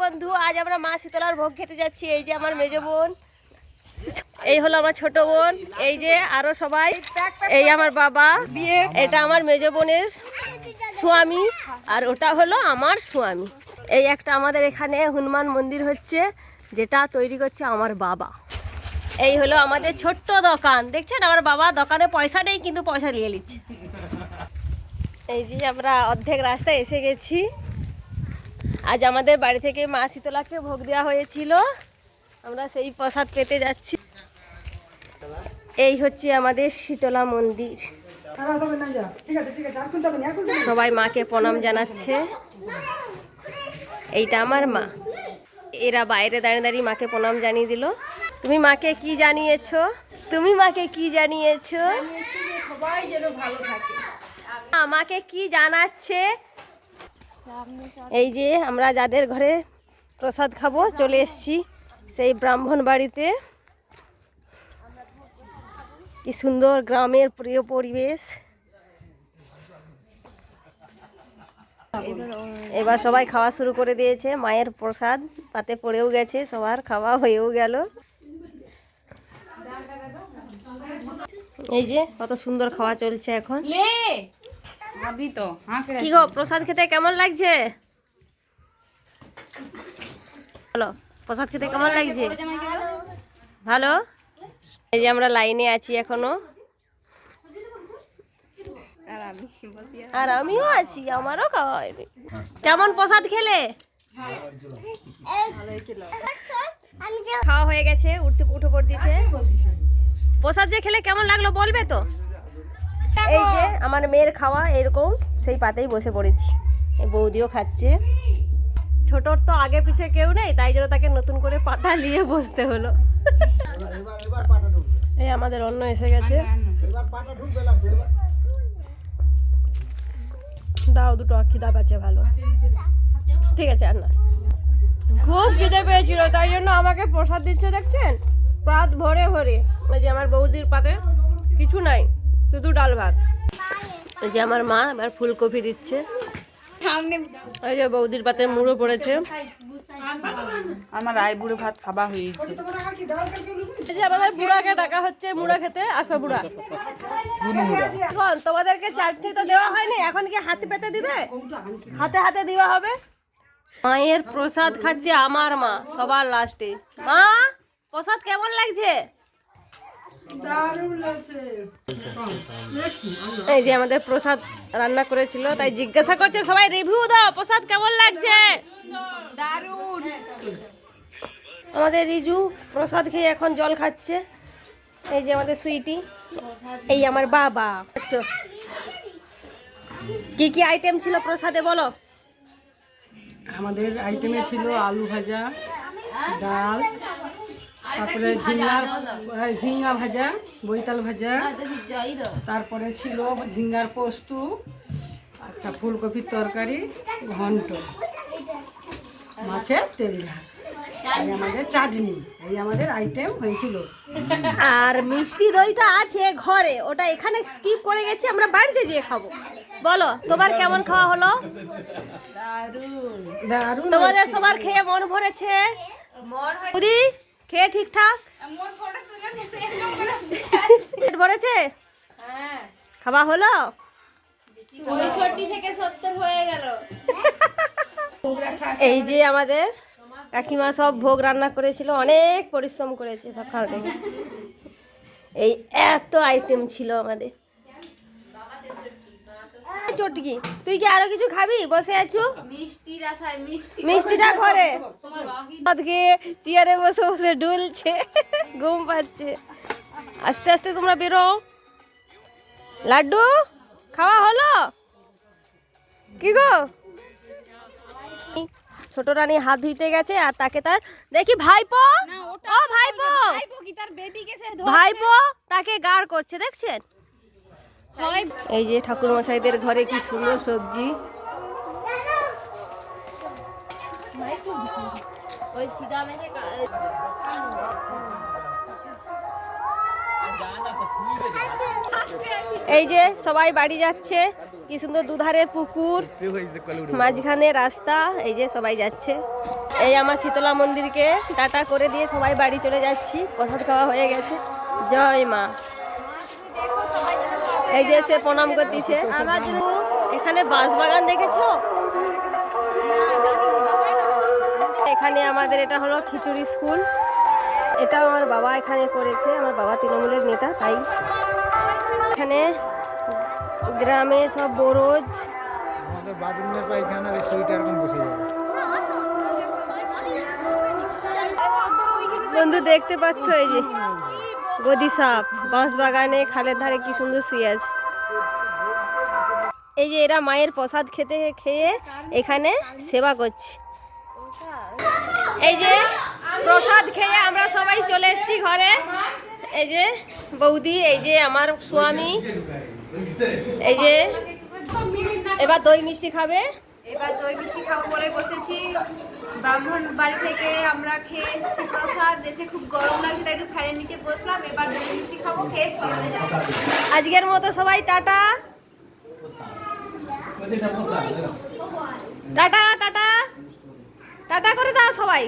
বন্ধু, আজ আমরা মা শীতলার ভোগ খেতে যাচ্ছি। এই যে আমার মেজ বোন। এই হলো আমার ছোট বোন। এই যে আরও সবাই। এই আমার বাবা। বিয়ে এটা আমার মেজ বোনের স্বামী। আর ওটা হলো আমার স্বামী। এই একটা আমাদের এখানে হনুমান মন্দির হচ্ছে, যেটা তৈরি করছে আমার বাবা। এই হলো আমাদের ছোট্ট দোকান। দেখছেন, আমার বাবা দোকানে পয়সা নেই, কিন্তু পয়সা নিয়ে নিচ্ছে। এই যে আমরা অর্ধেক রাস্তায় এসে গেছি। আজ আমাদের বাড়ি থেকে মা শীতলাকে ভোগ দেওয়া হয়েছিল। আমরা সেই প্রসাদ পেতে যাচ্ছি। এই হচ্ছে আমাদের শীতলা মন্দির। সবাই মাকে প্রণাম জানাচ্ছে। এইটা আমার মা। এরা বাইরে দাঁড়িয়ে দাঁড়িয়ে মাকে প্রণাম জানিয়ে দিল। তুমি মাকে কি জানিয়েছো? তুমি মাকে কি জানিয়েছো? আমাকে কি জানাচ্ছে? এই যে আমরা যাদের ঘরে প্রসাদ খাব, চলে এসছি সেই ব্রাহ্মণ বাড়িতে। কি সুন্দর গ্রামের প্রিয় পরিবেশ। এবার সবাই খাওয়া শুরু করে দিয়েছে, মায়ের প্রসাদ পাতে পড়েও গেছে, সবার খাওয়া হয়েও গেল। এই যে কত সুন্দর খাওয়া চলছে এখন। কি গো প্রসাদ খেতে কেমন লাগছে? ভালো প্রসাদ খেতে কেমন লাগছে? ভালো? এই যে আমরা লাইনে আছি এখনও। আর আমিও আছি আমারও খাওয়া হয়নি। কেমন প্রসাদ খেলে? খাওয়া হয়ে গেছে উঠতে উঠে পড়তেছে প্রসাদ যে খেলে কেমন লাগল বলবে তো? এই যে আমার মেয়ের খাওয়া এরকম সেই পাতেই বসে পড়েছি। এই বৌদিও খাচ্ছে। ছোটর তো আগে পিছে কেউ নেই তাই জন্য তাকে নতুন করে পাতা নিয়ে বসতে হলো। এই আমাদের অন্য এসে গেছে। দাও দুটো খিদা পাচ্ছে ভালো। ঠিক আছে আর না। খুব খিদে পেয়েছিল তাই জন্য আমাকে প্রসাদ দিচ্ছে দেখছেন? প্রাত ভরে ভরে। এই যে আমার বৌদির পাতে কিছু নাই। শুধু ডাল ভাত। এই যে আমার মা এবার ফুলকপি দিচ্ছে। এই যে বৌদির পাতে মুড়ো পড়েছে। আমার আই বুড়ো ভাত খাবা হয়েছে এই যে আমাদের বুড়াকে ডাকা হচ্ছে মুড়া খেতে আসো বুড়া। এখন তোমাদেরকে চাটনি তো দেওয়া হয়নি এখন কি হাতে পেতে দিবে? হাতে হাতে দেওয়া হবে? মায়ের প্রসাদ খাচ্ছে আমার মা সবার লাস্টে। মা প্রসাদ কেমন লাগছে? এই যে আমাদের প্রসাদ রান্না করেছিল তাই জিজ্ঞাসা করছে সবাই রিভিউ দাও প্রসাদ কেমন লাগছে? দারুণ আমাদের রিজু প্রসাদ খেয়ে এখন জল খাচ্ছে। এই যে আমাদের সুইটি এই আমার বাবা। আচ্ছা। কি কি আইটেম ছিল প্রসাদে বলো? আমাদের আইটেমে ছিল আলু ভাজা ডাল তারপরে ঝিঙ্গা ঝিঙ্গা ভাজা বৈতাল ভাজা। তারপরে ছিল ঝিঙ্গার পোস্ত আচ্ছা ফুলকপির তরকারি ঘন্ট মাছের তেল ঝাল। এই আমাদের চাটনি এই আমাদের আইটেম হয়েছিল। আর মিষ্টি দইটা আছে ঘরে ওটা এখানে স্কিপ করে গেছি আমরা বাড়িতে যেয়ে খাব। বলো তোমার কেমন খাওয়া হলো? দারুণ। তোমাদের সবার খেয়ে মন ভরেছে? বুদি? খেয়ে ঠিকঠাক? পেট ভরেছে? খাওয়া হলো? এই যে আমাদের কাকিমা সব ভোগ রান্না করেছিল অনেক পরিশ্রম করেছে সকাল থেকে। এই এত আইটেম ছিল আমাদের। চটকি তুই কি আরও কিছু খাবি? বসে আছো? মিষ্টিটা ঘরে। আজকে চেয়ারে বসে বসে ডুলছে ঘুম পাচ্ছে। আস্তে আস্তে তোমরা বেরো। লাড্ডু খাওয়া হলো? কি গো? ছোট রানী হাত ধুইতে গেছে আর তাকে তার দেখি ভাইপো। ও ভাইপো। ভাইপো তাকে গাড় করছে দেখছেন? এই যে ঠাকুর মশাইদের ঘরে কি সুন্দর সবজি। এই যে সবাই বাড়ি যাচ্ছে কি সুন্দর দুধারে পুকুর মাঝখানে রাস্তা এই যে সবাই যাচ্ছে। এই আমার শীতলা মন্দিরকে টাটা করে দিয়ে সবাই বাড়ি চলে যাচ্ছি প্রসাদ খাওয়া হয়ে গেছে। জয় মা। এই যে সে প্রণাম করতেছে। জন্য এখানে বাঁশ বাগান দেখেছ? এখানে আমাদের এটা হলো খিচুড়ি স্কুল। এটাও আমার বাবা এখানে করেছে আমার বাবা তৃণমূলের নেতা তাই। এখানে গ্রামে সব বরোজ আমাদের বন্ধু দেখতে পাচ্ছ এই যে গদি সাপ। বাঁশ বাগানে খালের ধারে কি সুন্দর শুয়ে আছে। এই যে এরা মায়ের প্রসাদ খেতে খেয়ে এখানে সেবা করছে। এই যে প্রসাদ খেয়ে আমরা সবাই চলে এসেছি ঘরে। এই যে বৌদি, এই যে আমার স্বামী। এই যে এবার দই মিষ্টি খাবে। এবার দই মিষ্টি খাব বলে বসেছি। ব্রাহ্মণ বাড়ি থেকে আমরা খেয়ে প্রসাদ। দেশে খুব গরম লাগছে, তাই একটু ফ্যানের নিচে বসলাম। এবার দই মিষ্টি আজকের মতো সবাই টাটা। Tata tata. টাটা করে দাও সবাই।